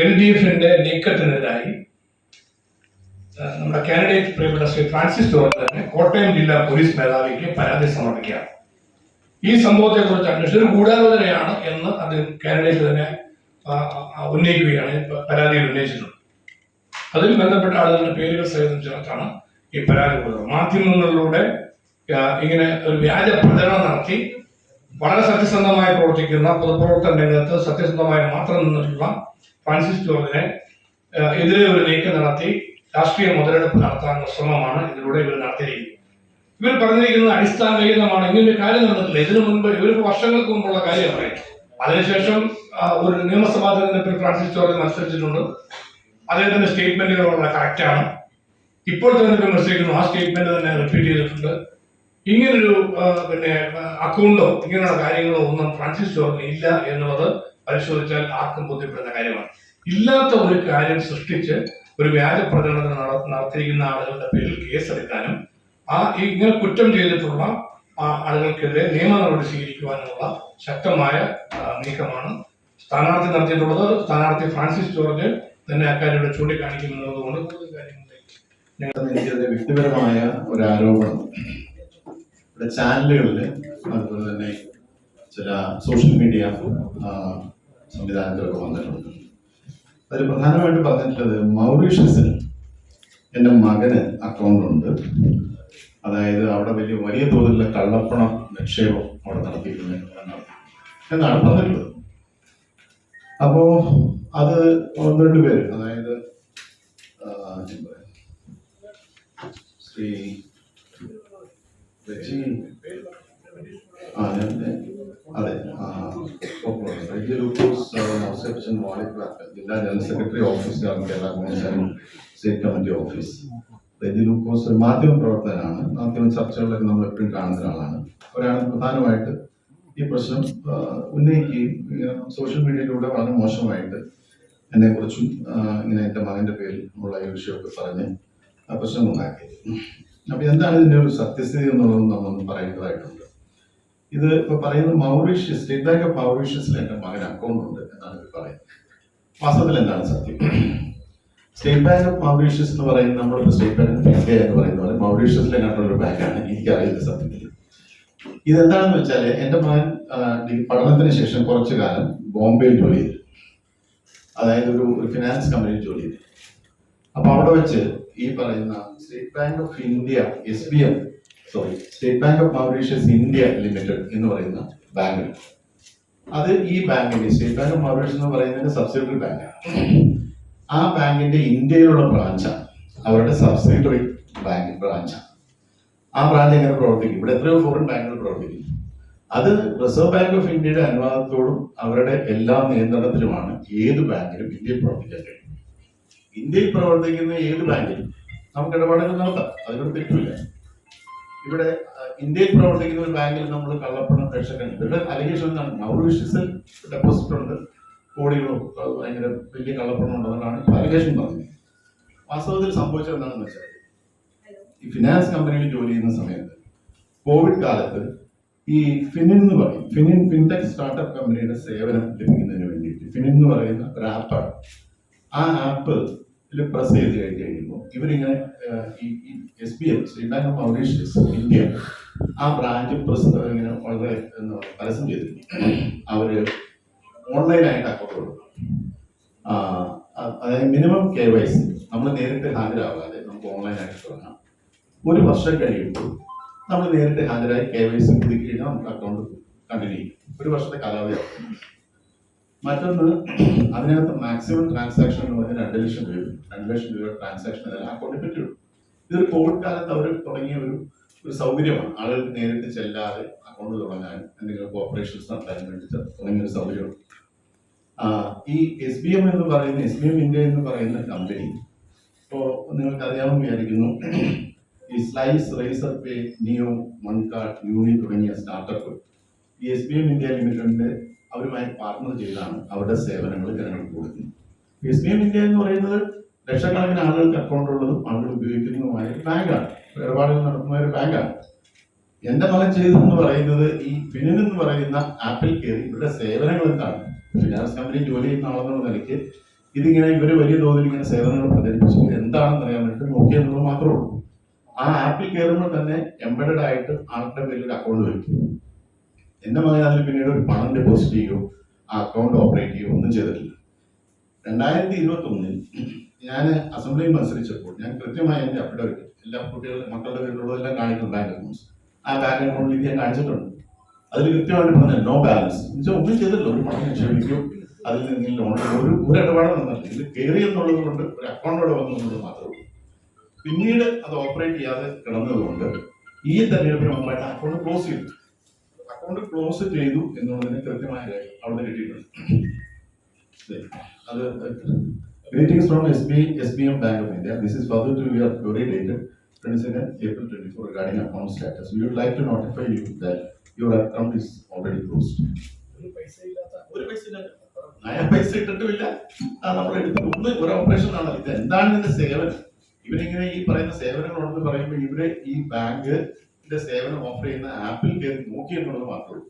L D എഫിന്റെ നീക്കത്തിനെതിരായി നമ്മുടെ candidate പ്രിയപ്പെട്ട ശ്രീ ഫ്രാൻസിസ് ജോർജ് തന്നെ കോട്ടയം ജില്ലാ പോലീസ് മേധാവിക്ക് പരാതി സമർപ്പിക്കുകയാണ്. ഈ സംഭവത്തെ കുറിച്ച് അന്വേഷിച്ചത് ഗൂഢാലോചനയാണ് എന്ന് അദ്ദേഹം കാൻഡിഡേറ്റ് തന്നെ ഉന്നയിക്കുകയാണ് പരാതി ഉന്നയിച്ചിട്ടുണ്ട്. അതിൽ ബന്ധപ്പെട്ട ആളുകളുടെ പേരുകൾ സഹിതം ചേർത്താണ് ഈ പരാതി കൊടുത്തത്. മാധ്യമങ്ങളിലൂടെ ഇങ്ങനെ ഒരു വ്യാജ പ്രചരണം നടത്തി വളരെ സത്യസന്ധമായി പ്രവർത്തിക്കുന്ന പൊതുപ്രവർത്തന രംഗത്ത് സത്യസന്ധമായി മാത്രം നിന്നിട്ടുള്ള ഫ്രാൻസിസ് ജോർജിനെ എതിരെ ഒരു നീക്കം നടത്തി രാഷ്ട്രീയ മുതലെടുപ്പ് നടത്താനുള്ള ശ്രമമാണ് ഇതിലൂടെ ഇവർ നടത്തിയിരിക്കുന്നത്. ഇവർ പറഞ്ഞിരിക്കുന്നത് അടിസ്ഥാനരഹിതമാണ് ഇങ്ങനെ ഒരു കാര്യം നടന്നിട്ടില്ല. ഇതിനു മുൻപ് ഇവർക്ക് വർഷങ്ങൾക്ക് മുമ്പുള്ള കാര്യം പറയും അതിനുശേഷം ഒരു നിയമസഭാ തെരഞ്ഞെടുപ്പിൽ ഫ്രാൻസിസ് ജോർജ് മത്സരിച്ചിട്ടുണ്ട്. അദ്ദേഹത്തിന്റെ സ്റ്റേറ്റ്മെന്റുകൾ വളരെ കറക്റ്റാണ്. ഇപ്പോൾ തെരഞ്ഞെടുപ്പിൽ മത്സരിക്കുന്നു ആ സ്റ്റേറ്റ്മെന്റ് തന്നെ റിപ്പീറ്റ് ചെയ്തിട്ടുണ്ട്. ഇങ്ങനൊരു പിന്നെ അക്കൗണ്ടോ ഇങ്ങനെയുള്ള കാര്യങ്ങളോ ഒന്നും ഫ്രാൻസിസ് ജോർജിന് ഇല്ല എന്നുള്ളത് പരിശോധിച്ചാൽ ആർക്കും ബോധ്യപ്പെടുന്ന കാര്യമാണ്. ഇല്ലാത്ത ഒരു കാര്യം സൃഷ്ടിച്ച് ഒരു വ്യാജ പ്രചരണം നട- നടത്തിയിരിക്കുന്ന ആളുകളുടെ പേരിൽ കേസെടുക്കാനും ആ ഇങ്ങനെ കുറ്റം ചെയ്തിട്ടുള്ള ആളുകൾക്കെതിരെ നിയമ നടപടി സ്വീകരിക്കുവാനുള്ള ശക്തമായ നീക്കമാണ് സ്ഥാനാർത്ഥി നടത്തിയിട്ടുള്ളത്. സ്ഥാനാർത്ഥി ഫ്രാൻസിസ് ജോർജ് തന്നെ അക്കാര്യം ഇവിടെ കാര്യങ്ങളിലേക്ക് എനിക്കത് വ്യക്തിപരമായ ഒരു ആരോപണം ഇവിടെ ചാനലുകളിൽ അതുപോലെ തന്നെ ചില സോഷ്യൽ മീഡിയ സംവിധാനത്തിലൊക്കെ വന്നിട്ടുണ്ട്. അതിൽ പ്രധാനമായിട്ട് പറഞ്ഞിട്ടുള്ളത് മൗറീഷ്യസിൽ എന്റെ മകന് അക്കൗണ്ട് ഉണ്ട് അതായത് അവിടെ വലിയ വലിയ തോതിലുള്ള കള്ളപ്പണം നിക്ഷേപം അവിടെ നടത്തിയിട്ടുണ്ട് എന്നാണ് പറഞ്ഞിട്ടുള്ളത്. അപ്പോ അത് ഒന്ന് രണ്ട് പേര് അതായത് ശ്രീ അതെ ആ റെജി ലൂക്കോസ് നൗസെപ്ഷൻ ജില്ലാ general secretary office Kerala state committee office ഒരു മാധ്യമ പ്രവർത്തകനാണ്. മാധ്യമ ചർച്ചകളിലൊക്കെ നമ്മൾ എപ്പോഴും കാണുന്ന ഒരാളാണ്. ഒരാൾ പ്രധാനമായിട്ട് ഈ പ്രശ്നം ഉന്നയിക്കുകയും സോഷ്യൽ മീഡിയയിലൂടെ വളരെ മോശമായിട്ട് എന്നെ കുറിച്ചും ഇങ്ങനെ എന്റെ മകന്റെ പേരിൽ ഉള്ള ഈ വിഷയമൊക്കെ പറഞ്ഞ് പ്രശ്നം ഉണ്ടാക്കി അപ്പൊ എന്താണ് ഇതിന്റെ ഒരു സത്യസ്ഥിതി എന്നുള്ളത് നമ്മൾ പറയേണ്ടതായിട്ടുണ്ട്. ഇത് ഇപ്പൊ പറയുന്നത് മൗറീഷ്യസ് സ്റ്റേറ്റ് ബാങ്ക് ഓഫ് മൗറീഷ്യസിൽ എന്റെ മകൻ അക്കൗണ്ട് ഉണ്ട് എന്നാണ് ഇത് പറയുന്നത്. വാസ്തവത്തിൽ എന്താണ് സത്യം? സ്റ്റേറ്റ് ബാങ്ക് ഓഫ് മൗറീഷ്യസ് എന്ന് പറയുന്നത് നമ്മളിപ്പോൾ സ്റ്റേറ്റ് ബാങ്ക് ഓഫ് ഇന്ത്യ എന്ന് പറയുന്ന പോലെ മൗറീഷ്യസിലെ ഒരു ബാങ്കാണ്. എനിക്കറിയില്ല സത്യത്തിൽ. ഇതെന്താണെന്ന് വെച്ചാൽ എന്റെ മകൻ പഠനത്തിന് ശേഷം കുറച്ചു കാലം ബോംബെയിൽ ജോലി ചെയ്തു. അതായത് ഒരു ഫിനാൻസ് കമ്പനിയിൽ ജോലി ചെയ്തു. അപ്പൊ അവിടെ വെച്ച് ഈ പറയുന്ന State Bank of India S B M sorry State Bank of Mauritius India Limited എന്ന് പറയുന്ന ബാങ്ക് അത് ഈ ബാങ്കിന്റെ സ്റ്റേറ്റ് ബാങ്ക് ഓഫ് മൗറീഷ്യസ് എന്ന് പറയുന്നതിന്റെ സബ്സിഡറി ബാങ്കാണ് ആ ബാങ്കിന്റെ ഇന്ത്യയിലുള്ള ബ്രാഞ്ചാണ് അവരുടെ സബ്സിഡറി ബാങ്ക് ബ്രാഞ്ചാണ് ആ ബ്രാഞ്ച് എങ്ങനെ പ്രവർത്തിക്കും? ഇവിടെ എത്രയോ ഫോറിൻ ബാങ്കുകൾ പ്രവർത്തിക്കും അത് റിസർവ് ബാങ്ക് ഓഫ് ഇന്ത്യയുടെ അനുവാദത്തോടും അവരുടെ എല്ലാ നിയന്ത്രണത്തിലുമാണ് ഏത് ബാങ്കിലും ഇന്ത്യയിൽ പ്രവർത്തിക്കാൻ കഴിയും ഇന്ത്യയിൽ പ്രവർത്തിക്കുന്ന ഏത് ബാങ്കിലും നമുക്ക് ഇടപാടുകൾ നടത്താം. അതിനൊരു തെറ്റില്ല ഇവിടെ ഇന്ത്യയിൽ പ്രവർത്തിക്കുന്ന ഒരു ബാങ്കിൽ നമ്മൾ കള്ളപ്പണം രക്ഷകണ്ട് ഇവിടെ അലിഗേഷൻ എന്താണ്? മൗറീഷ്യസിൽ ഡെപ്പോസിറ്റ് ഉണ്ട്. കോടികളും ഭയങ്കര വലിയ കള്ളപ്പണം ഉണ്ടെന്നാണ് അലിഗേഷൻ പറഞ്ഞത്. വാസ്തവത്തിൽ സംഭവിച്ചത് എന്താണെന്ന് വെച്ചാൽ ഈ ഫിനാൻസ് കമ്പനിയിൽ ജോലി ചെയ്യുന്ന സമയത്ത് കോവിഡ് കാലത്ത് ഈ ഫിനിൻ എന്ന് പറയും. ഫിനിൻ ഫിൻടെക് സ്റ്റാർട്ടപ്പ് കമ്പനിയുടെ സേവനം ലഭിക്കുന്നതിന് വേണ്ടിയിട്ട് ഫിനിൻ എന്ന് പറയുന്ന ഒരു ആപ്പാണ് ആ ആപ്പ് പ്രസ് ചെയ്ത് കഴിഞ്ഞ് കഴിയുമ്പോൾ ഇവരിങ്ങനെ ഈ S B M State Bank of Mauritius India ആ ബ്രാഞ്ച് പ്രസ് ഇങ്ങനെ വളരെ പരസ്യം ചെയ്തിരുന്നു അവർ ഓൺലൈനായിട്ട് അക്കൗണ്ട് കൊടുക്കും അതായത് മിനിമം കെ വൈ സി. നമ്മൾ നേരിട്ട് ഹാജരാകാതെ നമുക്ക് ഓൺലൈനായിട്ട് തുടങ്ങാം. ഒരു വർഷം കഴിയുമ്പോൾ നമ്മൾ നേരിട്ട് ഹാജരായി കെ വൈ സി പുതുക്കി കഴിഞ്ഞാൽ നമുക്ക് അക്കൗണ്ട് കണ്ടിന്യൂ ചെയ്യും. ഒരു വർഷത്തെ കാലാവധിയാവും മറ്റൊന്ന് അതിനകത്ത് മാക്സിമം ട്രാൻസാക്ഷൻ എന്ന് പറഞ്ഞാൽ രണ്ട് ലക്ഷം രൂപ രണ്ട് ലക്ഷം രൂപ ട്രാൻസാക്ഷൻ അക്കൗണ്ടിൽ പറ്റുള്ളൂ ഇതൊരു കോവിഡ് കാലത്ത് അവർ തുടങ്ങിയ ഒരു ഒരു സൗകര്യമാണ്. ആളുകൾക്ക് നേരിട്ട് ചെല്ലാതെ അക്കൗണ്ട് തുടങ്ങാൻ എന്തെങ്കിലും കോപ്പറേഷൻസ് നടത്താൻ വേണ്ടി തുടങ്ങിയ ഒരു സൗകര്യമാണ്. ഈ എസ് ബി എം എന്ന് പറയുന്ന എസ് ബി എം ഇന്ത്യ എന്ന് പറയുന്ന കമ്പനി ഇപ്പോൾ നിങ്ങൾക്ക് അറിയാമെന്ന് വിചാരിക്കുന്നു ഈ Slice Razorpay Niyo OneCard Uni തുടങ്ങിയ സ്റ്റാർട്ടപ്പ് ഈ എസ് ബി എം ഇന്ത്യ ലിമിറ്റഡിന്റെ അവരുമായി പാർട്ണർ ചെയ്താണ് അവരുടെ സേവനങ്ങൾ ജനങ്ങൾക്ക് കൊടുക്കുന്നത്. എസ് ബി എം ഇന്ത്യ എന്ന് പറയുന്നത് ലക്ഷക്കണക്കിന് ആളുകൾക്ക് അക്കൗണ്ട് ഉള്ളതും ആളുകൾ ഉപയോഗിക്കുന്നതുമായ ഒരു ബാങ്കാണ് ഇടപാടുകൾ നടത്തുന്ന ഒരു ബാങ്കാണ് എന്റെ മകൻ ചെയ്തതെന്ന് പറയുന്നത് ഈ ഫിനിൻ എന്ന് പറയുന്ന ആപ്പിൽ കയറി ഇവരുടെ സേവനങ്ങൾ എന്താണ്? ഫിനാൻസ് കമ്പനി ജോലി ചെയ്യുന്ന ആളെന്നുള്ള നിലയ്ക്ക് ഇതിങ്ങനെ ഇവർ വലിയ തോതിൽ ഇങ്ങനെ സേവനങ്ങൾ പ്രചരിപ്പിച്ചു എന്താണെന്ന് അറിയാൻ വേണ്ടിയിട്ട് നോക്കിയെന്നുള്ളത് മാത്രമേ ഉള്ളൂ. ആ ആപ്പിൽ കയറുമ്പോൾ തന്നെ എംബഡഡ് ആയിട്ട് ആളുടെ പേരിൽ അക്കൗണ്ട് വയ്ക്കും എന്റെ മകൻ പിന്നീട് ഒരു പണം ഡെപ്പോസിറ്റ് ചെയ്യുകയോ ആ അക്കൗണ്ട് ഓപ്പറേറ്റ് ചെയ്യുകയോ ഒന്നും ചെയ്തിട്ടില്ല. രണ്ടായിരത്തി ഇരുപത്തി ഒന്നിൽ ഞാൻ അസംബ്ലിയിൽ മത്സരിച്ചപ്പോൾ ഞാൻ കൃത്യമായി എന്റെ അഫിഡവിറ്റ് എല്ലാ കുട്ടികളുടെ മക്കളുടെ പേരിലുള്ളതെല്ലാം കാണിക്കുന്നു ബാങ്ക് അക്കൗണ്ട്സ് ആ ബാങ്ക് അക്കൗണ്ടിൽ ഞാൻ കാണിച്ചിട്ടുണ്ട്. അതിൽ കൃത്യമായിട്ട് പറഞ്ഞാൽ നോ ബാലൻസ് എന്നുവെച്ചാൽ ഒന്നും ചെയ്തില്ല ഒരു പണം നിക്ഷേപിക്കും? അതിൽ നിന്ന് ലോൺ ഒരു ഒരു ഇടപാടും നടന്നില്ല ഇത് കയറി എന്നുള്ളത് കൊണ്ട് ഒരു അക്കൗണ്ടോടെ വന്നത് മാത്രമേ പിന്നീട് അത് ഓപ്പറേറ്റ് ചെയ്യാതെ കിടന്നതുകൊണ്ട് ഈ തെരഞ്ഞെടുപ്പിന് മുമ്പായിട്ട് അക്കൗണ്ട് ക്ലോസ് ചെയ്തു. അക്കൗണ്ട് ക്ലോസ് ചെയ്തു എന്നുള്ളതിന് കൃത്യമായ രേഖ അവിടെ കിട്ടിയിട്ടുണ്ട്. അത് ബാങ്ക് പൈസ ഇട്ടിട്ടുമില്ല. നമ്മൾ ഒരു ഓപ്പറേഷൻ ആണ് ഇത് എന്താണ് ഇതിന്റെ സേവനം? ഇവരിങ്ങനെ ഈ പറയുന്ന സേവനങ്ങളുണ്ടെന്ന് പറയുമ്പോൾ ഇവരെ ഈ ബാങ്കിന്റെ സേവനം ഓഫർ ചെയ്യുന്ന ആപ്പിൽ കയറി നോക്കി എന്നുള്ളത് മാത്രമേ ഉള്ളൂ.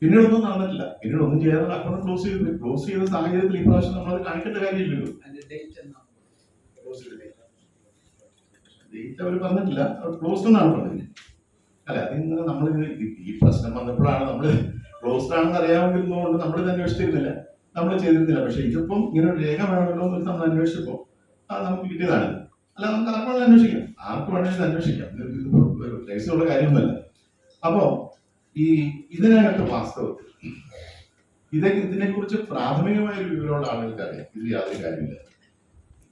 പിന്നീട് ഒന്നും നടന്നിട്ടില്ല. പിന്നീട് ഒന്നും ചെയ്യാതെ അക്കൗണ്ട് ക്ലോസ് ചെയ്തു ക്ലോസ് ചെയ്ത സാഹചര്യത്തിൽ ഈ പ്രാവശ്യം നമ്മളത് കാണിക്കേണ്ട കാര്യമില്ലല്ലോ. ഡേറ്റ് അവർ പറഞ്ഞിട്ടില്ല. അവർ ക്ലോസ്ഡ് എന്നാണ് പറഞ്ഞത്. അല്ല അതിങ്ങനെ നമ്മൾ ഈ പ്രശ്നം വന്നപ്പോഴാണ് നമ്മൾ ക്ലോസ്ഡ് ആണെന്ന് അറിയാമെന്നുകൊണ്ട് നമ്മൾ ഇത് അന്വേഷിച്ചിരുന്നില്ല. നമ്മൾ ചെയ്തിരുന്നില്ല. പക്ഷെ ഇതിപ്പം ഇങ്ങനെ ഒരു രേഖ വേണമല്ലോ എന്ന് നമ്മൾ അന്വേഷിച്ചപ്പോൾ അത് നമുക്ക് കിട്ടിയതാണ്. അല്ല നമുക്ക് ആർക്ക് വേണമെങ്കിലും അന്വേഷിക്കാം. ആർക്ക് വേണമെങ്കിലും അന്വേഷിക്കാം. രഹസ്യമുള്ള കാര്യമൊന്നുമല്ല. അപ്പോ ഈ ഇതിനകത്ത് വാസ്തവത്തിൽ ഇതെ ഇതിനെ കുറിച്ച് പ്രാഥമികമായ ഒരു വിവരമുള്ള ആളുകൾക്ക് അറിയാം ഇതിൽ യാതൊരു കാര്യമില്ല.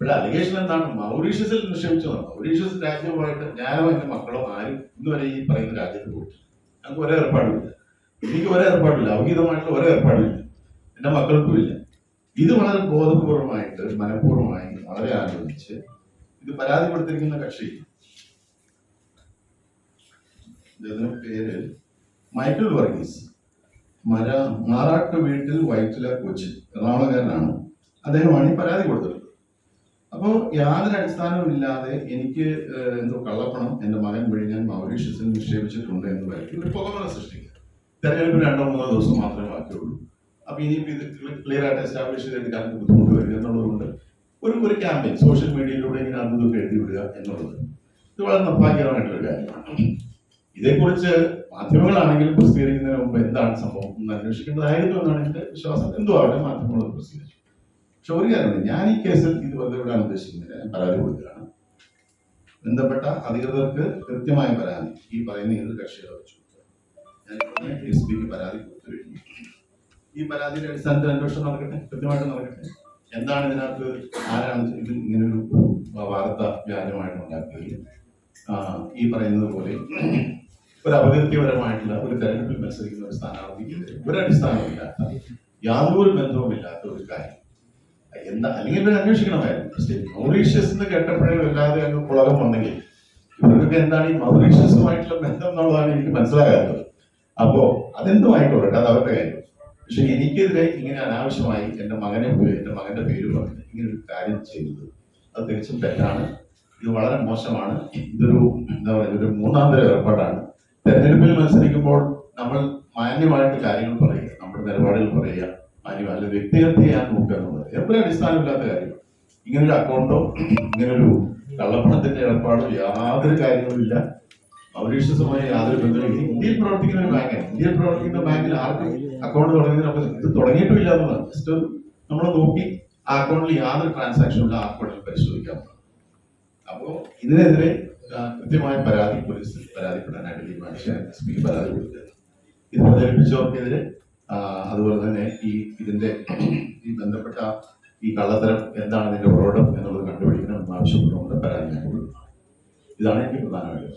ഇവിടെ അലിഗേഷൻ എന്താണ്? മൗറീഷ്യസിൽ നിക്ഷേപിച്ചതാണ് മൗറീഷ്യസ് രാജ്യവുമായിട്ട് ഞാനോ എന്റെ മക്കളോ ആരും ഇന്നുവരെ ഈ പറയുന്ന രാജ്യത്ത് പോയിട്ടില്ല. ഞങ്ങൾക്ക് ഒരേ ഏർപ്പാടില്ല. എനിക്ക് ഒരേ ഏർപ്പാടില്ല. ഔഹിതമായിട്ടുള്ള ഒരേ ഏർപ്പാടില്ല. എന്റെ മക്കൾക്കും ഇല്ല. ഇത് വളരെ ബോധപൂർവമായിട്ട് മനഃപൂർവമായി വളരെ ആലോചിച്ച് ഇത് പരാതിപ്പെടുത്തിയിരിക്കുന്ന കക്ഷി ഇതിന്റെ പേര് മൈക്കിൾ വർഗീസ്. മര മാറാട്ട് വീട്ടിൽ വൈറ്റില കൊച്ചി എറണാകുളക്കാരനാണ് അദ്ദേഹമാണ് ഈ പരാതി കൊടുത്തിട്ടുള്ളത് അപ്പോൾ യാതൊരു അടിസ്ഥാനവുമില്ലാതെ എനിക്ക് എന്തോ കള്ളപ്പണം എന്റെ മകൻ വഴി ഞാൻ മൗറീഷ്യസിൽ നിക്ഷേപിച്ചിട്ടുണ്ട് എന്ന് പറയുന്നത് ഒരു പുകമറ സൃഷ്ടിക്കുക. തെരഞ്ഞെടുപ്പ് രണ്ടോ മൂന്നോ ദിവസം മാത്രമേ ബാക്കിയുള്ളൂ. അപ്പോൾ ഇനിയിപ്പോൾ ഇത് ക്ലിയർ ആയിട്ട് എസ്റ്റാബ്ലിഷ് ചെയ്തെടുക്കാൻ ബുദ്ധിമുട്ട് വരിക എന്നുള്ളതുകൊണ്ട് ഒരു ഒരു ക്യാമ്പയിൻ സോഷ്യൽ മീഡിയയിലൂടെ ഇങ്ങനെ അതും എഴുതി വിടുക എന്നുള്ളത് ഇത് വളരെ നിർഭാഗ്യമായിട്ടുള്ള കാര്യമാണ്. ഇതേക്കുറിച്ച് മാധ്യമങ്ങളാണെങ്കിലും പ്രസിദ്ധീകരിക്കുന്നതിന് മുമ്പ് എന്താണ് സംഭവം എന്ന് അന്വേഷിക്കേണ്ടതായിരുന്നു എന്നാണ് എന്റെ വിശ്വാസം. എന്തോ ആവട്ടെ മാധ്യമങ്ങൾ പ്രസിദ്ധീകരിച്ചു. പക്ഷെ ഒരു കാര്യമാണ് ഞാൻ ഈ കേസിൽ ഇത് വെറുതെ വിടാൻ ഉദ്ദേശിക്കുന്നില്ല. ഞാൻ പരാതി കൊടുക്കുകയാണ്. ബന്ധപ്പെട്ട അധികൃതർക്ക് കൃത്യമായ പരാതി. ഈ പറയുന്ന ഏത് കക്ഷികളെ വെച്ചു ഞാൻ എസ് പിക്ക് പരാതി കൊടുത്തു കഴിഞ്ഞു. ഈ പരാതിയുടെ അടിസ്ഥാനത്തിൽ അന്വേഷണം നടക്കട്ടെ? കൃത്യമായിട്ട് നടക്കട്ടെ? എന്താണ് ഇതിനകത്ത്? ആരാണ് ഇത് ഇങ്ങനൊരു വാർത്ത വ്യാജമായിട്ട് ഉണ്ടാക്കുകയും ഈ പറയുന്നത് പോലെ ഒരു അപകീർത്തിപരമായിട്ടുള്ള ഒരു തെരഞ്ഞെടുപ്പിൽ മത്സരിക്കുന്ന ഒരു സ്ഥാനാർത്ഥിക്ക് ഒരു അടിസ്ഥാനമില്ലാത്ത യാതൊരു ബന്ധവുമില്ലാത്ത ഒരു കാര്യം. എന്താ അല്ലെങ്കിൽ ഇവർ അന്വേഷിക്കണമായിരുന്നു. മൗറീഷ്യസ് എന്ന് കേട്ടപ്പോഴേ വല്ലാതെ അങ്ങ് പുളകം വന്നെങ്കിൽ ഇവർക്കൊക്കെ എന്താണ് ഈ മൗറീഷ്യസുമായിട്ടുള്ള ബന്ധം എന്നുള്ളതാണ് എനിക്ക് മനസ്സിലാകാത്തത്. അപ്പോ അതെന്തും അത് അവരുടെ കാര്യം. പക്ഷെ എനിക്കെതിരെ ഇങ്ങനെ അനാവശ്യമായി എന്റെ മകനെ പോയി എന്റെ മകന്റെ പേര് പറഞ്ഞ് ഇങ്ങനെ ഒരു കാര്യം ചെയ്തത് അത് തികച്ചും തെറ്റാണ്. ഇത് വളരെ മോശമാണ്. ഇതൊരു എന്താ പറയുക ഒരു മൂന്നാം തരം ഏർപ്പാടാണ്. തെരഞ്ഞെടുപ്പിൽ മത്സരിക്കുമ്പോൾ നമ്മൾ മാന്യമായിട്ട് കാര്യങ്ങൾ പറയുക നമ്മുടെ നിലപാടുകൾ പറയുക മാന്യം അല്ല വ്യക്തിഗത ചെയ്യാൻ നോക്കുക എന്നുള്ളത്. എപ്പോഴും അടിസ്ഥാനമില്ലാത്ത കാര്യം ഇങ്ങനൊരു അക്കൗണ്ടോ ഇങ്ങനൊരു കള്ളപ്പണത്തിന്റെ ഏർപ്പാടോ യാതൊരു കാര്യങ്ങളുമില്ല മൗരീഷ്യസുമായി യാതൊരു ബന്ധമില്ല ഇന്ത്യയിൽ പ്രവർത്തിക്കുന്ന ഒരു ബാങ്കാണ് ഇന്ത്യയിൽ പ്രവർത്തിക്കുന്ന ബാങ്കിൽ ആർക്കും അക്കൗണ്ട് തുടങ്ങുന്നതിന് ഇത് തുടങ്ങിയിട്ടുമില്ല എന്നുള്ളതാണ്. ജസ്റ്റ് നമ്മൾ നോക്കി ആ അക്കൗണ്ടിൽ യാതൊരു ട്രാൻസാക്ഷനും ഉള്ള ആ അക്കൗണ്ടിൽ പരിശോധിക്കാവുന്നതാണ് അപ്പോ ഇതിനെതിരെ കൃത്യമായ പരാതി പോലീസിൽ പരാതിപ്പെടാനായിട്ട് തീരുമാനിച്ച എസ് പി പരാതി കൊടുത്തത് ഇത് പ്രചരിപ്പിച്ചവർക്കെതിരെ ആ, അതുപോലെ തന്നെ ഈ ഇതിന്റെ ഈ ബന്ധപ്പെട്ട ഈ കള്ളത്തരം എന്താണ് ഇതിന്റെ ഉറവിടം എന്നുള്ളത് കണ്ടുപിടിക്കണം എന്ന് ആവശ്യപ്പെട്ടുകൊണ്ട് പരാതി ഞാൻ കൊടുക്കുന്നു ഇതാണ് എനിക്ക് പ്രധാനമായിട്ട്.